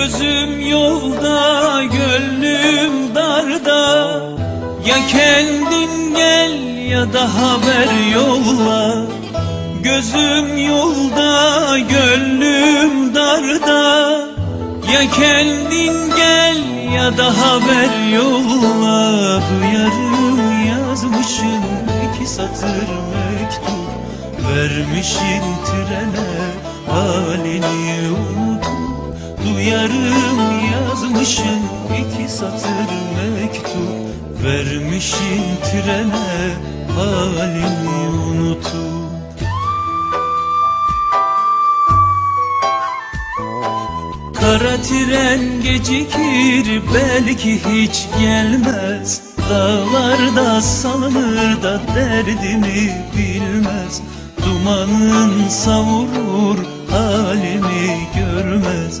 Gözüm yolda, gönlüm darda. Ya kendin gel ya da haber yolla. Gözüm yolda, gönlüm darda. Ya kendin gel ya da haber yolla. Duyarım yazmışın iki satır mektup. Vermişin trene halini unutup Duyarım yazmışın iki satır mektup. Vermişin trene halini unutup Kara tren gecikir belki hiç gelmez. Dağlarda salınır da derdini bilmez. Dumanın savurur halimi görmez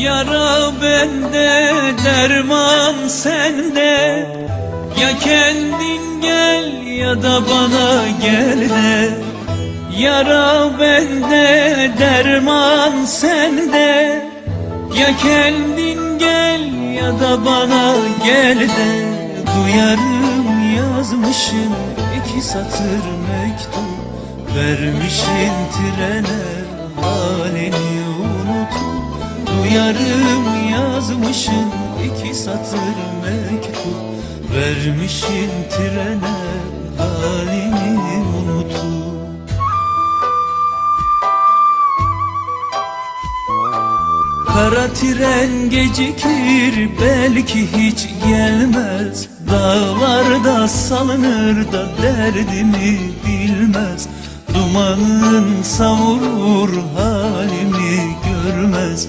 Yara bende, derman sende. Ya kendin gel ya da bana gel. De Yara bende, derman sende. Ya kendin gel ya da bana gel. De Duyarım yazmışın iki satır mektup. Vermişin trene halini Duyarım yazmışın iki satır mektup Vermişin trene halini unutup. Kara tren gecikir belki hiç gelmez. Dağlarda salınır da derdimi bilmez. Dumanın savurur halimi görmez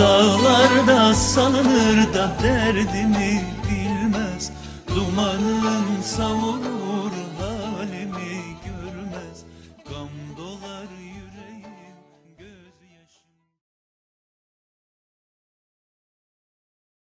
Dağlarda salınır da derdimi bilmez. Dumanın savurur